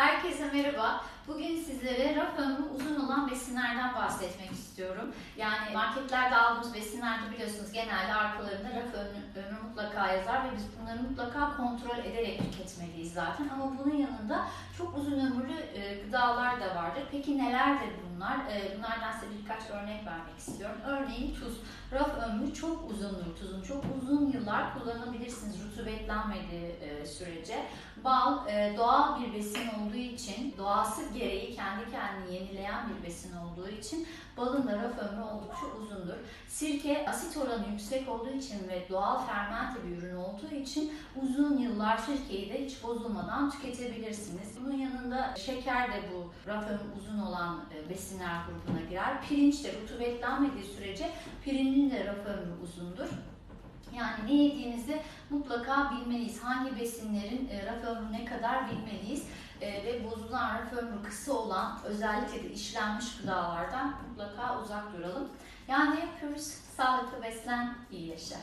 Herkese merhaba. Bugün sizlere raf ömrü uzun olan besinlerden bahsetmek istiyorum. Yani marketlerde aldığımız besinlerde biliyorsunuz genelde arkalarında raf ömrü, ömrü mutlaka yazar ve biz bunları mutlaka kontrol ederek tüketmeliyiz zaten. Ama bunun yanında çok uzun ömürlü e, gıdalar da vardır. Peki nelerdir bunlar? E, bunlardan size birkaç örnek vermek istiyorum. Örneğin tuz. Raf ömrü çok uzundur tuzun. Çok uzun yıllar kullanabilirsiniz rutubetlenmediği e, sürece. Bal e, doğal bir besin olduğu için, doğası gereği kendi kendini yenileyen bir besin olduğu için balın da raf ömrü oldukça uzundur. Sirke asit oranı yüksek olduğu için ve doğal fermente bir ürün olduğu için uzun yıllar sirkeyi de hiç bozulmadan tüketebilirsiniz. Bunun yanında şeker de bu raf ömrü uzun olan e, besinler grubuna girer. Pirinç de rutubetlenmediği sürece pirincin de raf ömrü uzundur. Yani ne yediğimizi mutlaka bilmeliyiz. Hangi besinlerin e, raf ömrü ne kadar bilmeliyiz. E, ve bozulan raf ömrü kısa olan özellikle de işlenmiş gıdalardan mutlaka uzak duralım. Yani yapıyoruz? Sağlıklı beslen, iyi yaşa.